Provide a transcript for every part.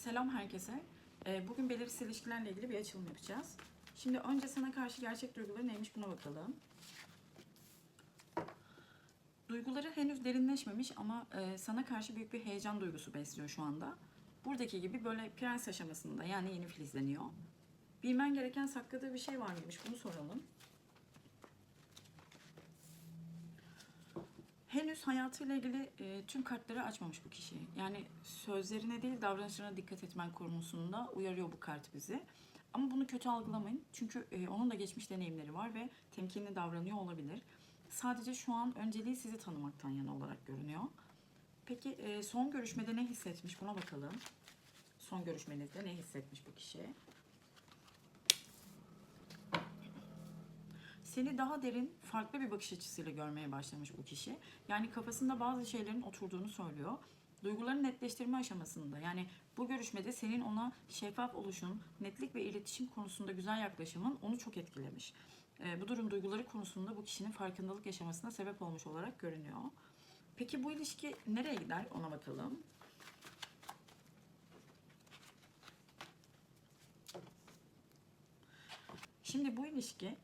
Selam herkese. Ee, Bugün belirsiz ilişkilerle ilgili bir açılım yapacağız. Şimdi önce sana karşı gerçek duyguları neymiş buna bakalım. Duyguları henüz derinleşmemiş ama e, sana karşı büyük bir heyecan duygusu besliyor şu anda. Buradaki gibi böyle prens aşamasında yani yeni filizleniyor. Bilmen gereken sakladığı bir şey var mıymış bunu soralım. Henüz hayatıyla ilgili e, tüm kartları açmamış bu kişi. Yani sözlerine değil davranışlarına dikkat etmen konusunda uyarıyor bu kart bizi. Ama bunu kötü algılamayın. Çünkü e, onun da geçmiş deneyimleri var ve temkinli davranıyor olabilir. Sadece şu an önceliği sizi tanımaktan yana olarak görünüyor. Peki e, son görüşmede ne hissetmiş buna bakalım. Son görüşmenizde ne hissetmiş bu kişi? Seni daha derin, farklı bir bakış açısıyla görmeye başlamış bu kişi. Yani kafasında bazı şeylerin oturduğunu söylüyor. Duyguların netleştirme aşamasında yani bu görüşmede senin ona şeffaf oluşun, netlik ve iletişim konusunda güzel yaklaşımın onu çok etkilemiş. Ee, bu durum duyguları konusunda bu kişinin farkındalık yaşamasına sebep olmuş olarak görünüyor. Peki bu ilişki nereye gider ona bakalım. Şimdi bu ilişki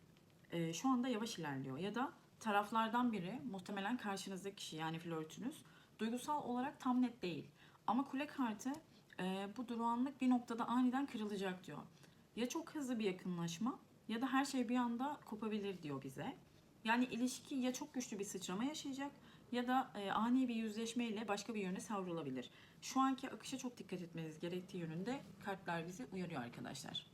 e, şu anda yavaş ilerliyor ya da taraflardan biri muhtemelen karşınızdaki kişi yani flörtünüz duygusal olarak tam net değil. Ama kule kartı e, bu durağanlık bir noktada aniden kırılacak diyor. Ya çok hızlı bir yakınlaşma ya da her şey bir anda kopabilir diyor bize. Yani ilişki ya çok güçlü bir sıçrama yaşayacak ya da e, ani bir yüzleşmeyle başka bir yöne savrulabilir. Şu anki akışa çok dikkat etmeniz gerektiği yönünde kartlar bizi uyarıyor arkadaşlar.